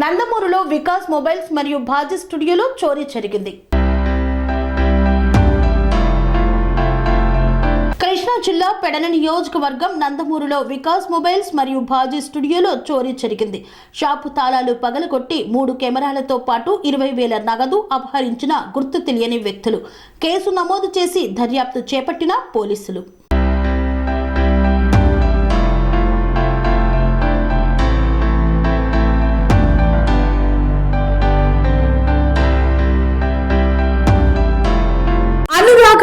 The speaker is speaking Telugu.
నందమూరులో వికాస్ మొబైల్స్ మరియు భాజీ స్టూడియోలో చోరీ జరిగింది. కృష్ణా జిల్లా పెడన నియోజకవర్గం నందమూరులో వికాస్ మొబైల్స్ మరియు భాజీ స్టూడియోలో చోరీ జరిగింది. షాపు తాళాలు పగలగొట్టి మూడు కెమెరాలతో పాటు ఇరవై వేల నగదు అపహరించిన గుర్తు తెలియని వ్యక్తులు. కేసు నమోదు చేసి దర్యాప్తు చేపట్టిన పోలీసులు.